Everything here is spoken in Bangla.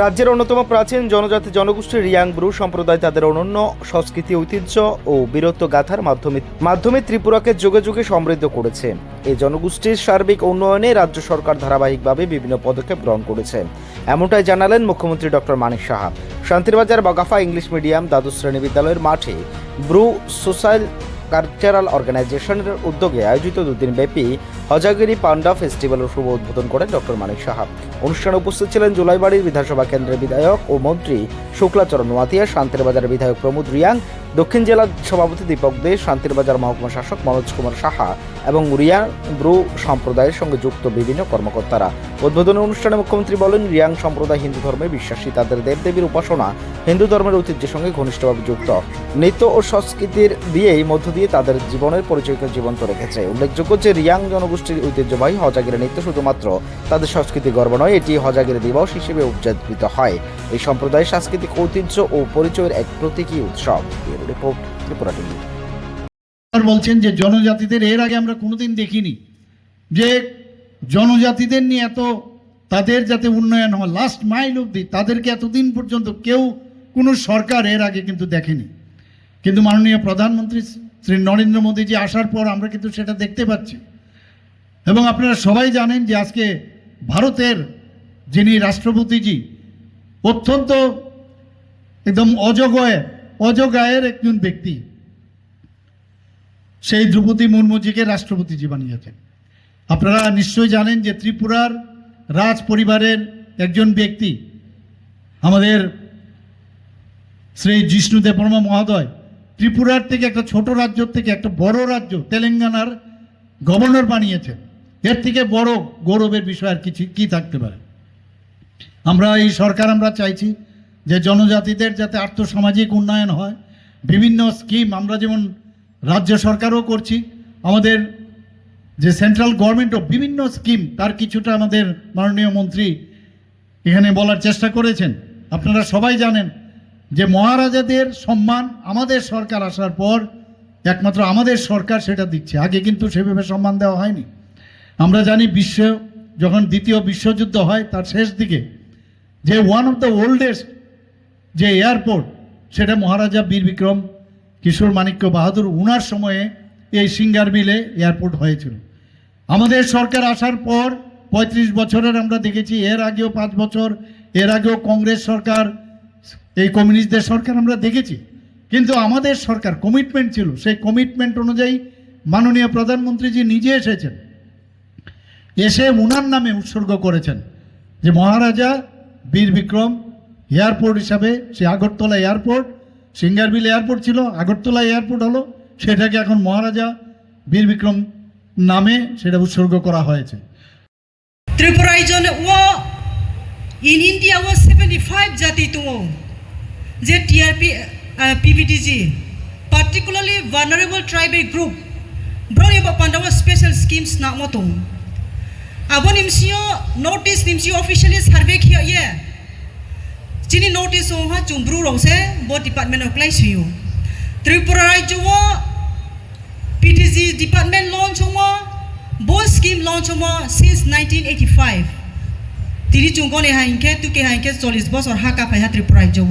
রাজ্যের অন্যতম প্রাচীন জনজাতি জনগোষ্ঠী রিয়াং ব্রু সম্প্রদায় তাদের অনন্য সংস্কৃতি, ঐতিহ্য ও বীরত্ব গাথার মাধ্যমে মাধ্যমে ত্রিপুরাকে যুগে যুগে সমৃদ্ধ করেছে। এই জনগোষ্ঠীর সার্বিক উন্নয়নে রাজ্য সরকার ধারাবাহিকভাবে বিভিন্ন পদক্ষেপ গ্রহণ করেছে। এমনটাই জানালেন মুখ্যমন্ত্রী doctor Manik Saha. Shantirbazar Bagafa English medium দ্বাদশ শ্রেণি বিদ্যালয়ের মাঠে ব্রু সোসাইল কালচারাল অর্গানাইজেশনের উদ্যোগে আয়োজিত দুদিন ব্যাপী হজাগিরি পান্ডা ফেস্টিভ্যালের শুভ উদ্বোধন করেন ডক্টর মানিক সাহা। অনুষ্ঠানে উপস্থিত ছিলেন জুলাইবাড়ির বিধানসভা কেন্দ্রের বিধায়ক ও মন্ত্রী শুক্লাচরণ নোয়াতিয়া শান্তিরবাজারের বিধায়ক প্রমোদ রিয়াং, দক্ষিণ জেলা সভাপতি দীপক দে, শান্তিরবাজার মহকুমা শাসক মনোজ কুমার সাহা এবং রিয়াং ব্রু সম্প্রদায়ের সঙ্গে যুক্ত বিভিন্ন কর্মকর্তারা। উদ্বোধনী অনুষ্ঠানে মুখ্যমন্ত্রী বলেন, রিয়াং সম্প্রদায় হিন্দু ধর্মে বিশ্বাসী। তাদের দেবদেবীর উপাসনা হিন্দু ধর্মের ঐতিহ্যের সঙ্গে ঘনিষ্ঠভাবে যুক্ত। নৃত্য ও সংস্কৃতির দিয়েই মধ্য দিয়ে তাদের জীবনের পরিচয়কে জীবন্ত রেখেছে। উল্লেখযোগ্য যে রিয়াং জনগোষ্ঠীর ঐতিহ্যবাহী হজাগিরি নৃত্য শুধুমাত্র তাদের সংস্কৃতি গর্ব নয়, এটি হজাগিরি দিবস হিসেবে উদযাপিত হয়। এই সম্প্রদায়ের সাংস্কৃতিক ঐতিহ্য ও পরিচয়ের এক প্রতীকী উৎসব। Report, Tripura TV. বলছেন যে জনজাতিদের, এর আগে আমরা কোনোদিন দেখিনি যে জনজাতিদের নিয়ে এত তাদের যাতে উন্নয়ন হয়। লাস্ট মাইল অবধি তাদেরকে এতদিন পর্যন্ত কেউ কোনো সরকার এর আগে কিন্তু দেখেনি। কিন্তু মাননীয় প্রধানমন্ত্রী শ্রী নরেন্দ্র মোদীজি আসার পর আমরা কিন্তু সেটা দেখতে পাচ্ছি। এবং আপনারা সবাই জানেন যে আজকে ভারতের যিনি রাষ্ট্রপতিজি, অত্যন্ত একদম অজগয়, অজগায়ের একজন ব্যক্তি। সেই দ্রৌপদী মুর্মুজিকে রাষ্ট্রপতিজি বানিয়েছেন। আপনারা নিশ্চয়ই জানেন যে ত্রিপুরার রাজ পরিবারের একজন ব্যক্তি, আমাদের শ্রী জিষ্ণুদেব বর্মা মহোদয়। ত্রিপুরার থেকে একটা ছোট রাজ্য থেকে একটা বড় রাজ্য, তেলেঙ্গানার গভর্নর বানিয়েছেন। এর থেকে বড় গৌরবের বিষয় আর কিছু কি থাকতে পারে? আমরা এই সরকার আমরা চাইছি যে জনজাতিদের যাতে আর্থসামাজিক উন্নয়ন হয়। বিভিন্ন স্কিম আমরা যেমন রাজ্য সরকারও করছি, আমাদের যে সেন্ট্রাল গভর্নমেন্টও বিভিন্ন স্কিম, তার কিছুটা আমাদের মাননীয় মন্ত্রী এখানে বলার চেষ্টা করেছেন। আপনারা সবাই জানেন যে মহারাজাদের সম্মান আমাদের সরকার আসার পর একমাত্র আমাদের সরকার সেটা দিচ্ছে। আগে কিন্তু সেভাবে সম্মান দেওয়া হয়নি। আমরা জানি বিশ্ব, যখন দ্বিতীয় বিশ্বযুদ্ধ হয়, তার শেষ দিকে যে ওয়ান অফ দ্য ওল্ডেস্ট যে এয়ারপোর্ট সেটা মহারাজা বীর বিক্রম কিশোর মাণিক্য বাহাদুর উনার সময়ে এই সিঙ্গার মিলে এয়ারপোর্ট হয়েছিল। আমাদের সরকার আসার পর পঁয়ত্রিশ বছরের আমরা দেখেছি, এর আগেও পাঁচ বছর, এর আগেও কংগ্রেস সরকার এই কমিউনিস্টদের সরকার আমরা দেখেছি। কিন্তু আমাদের সরকার কমিটমেন্ট ছিল, সেই কমিটমেন্ট অনুযায়ী মাননীয় প্রধানমন্ত্রী প্রধানমন্ত্রীজি নিজে এসেছেন। এসে উনার নামে উৎসর্গ করেছেন যে মহারাজা বীর বিক্রম এয়ারপোর্ট হিসাবে, সে আগরতলা এয়ারপোর্ট সিঙ্গারবিল এয়ারপোর্ট ছিল, আগরতলা এয়ারপোর্ট হলো, সেটাকে এখন মহারাজা বীর বিক্রম নামে সেটা উৎসর্গ করা হয়েছে। Tripura region wo in India was 75 jati tungo. Je TRP uh, PVTG particularly vulnerable tribal group brought about Pandawa special schemes na motong. Abon imsio notice nimsio officially survey here ye. Chini notice ho ha chumbru rong se bo department of place. Tripura region wo PTG department launch ho Both scheme launch mo since 1985. Tiri chungko ne hainke tu ke hainke 40 বছর হাকা পাই হাত্রি প্রায় যাব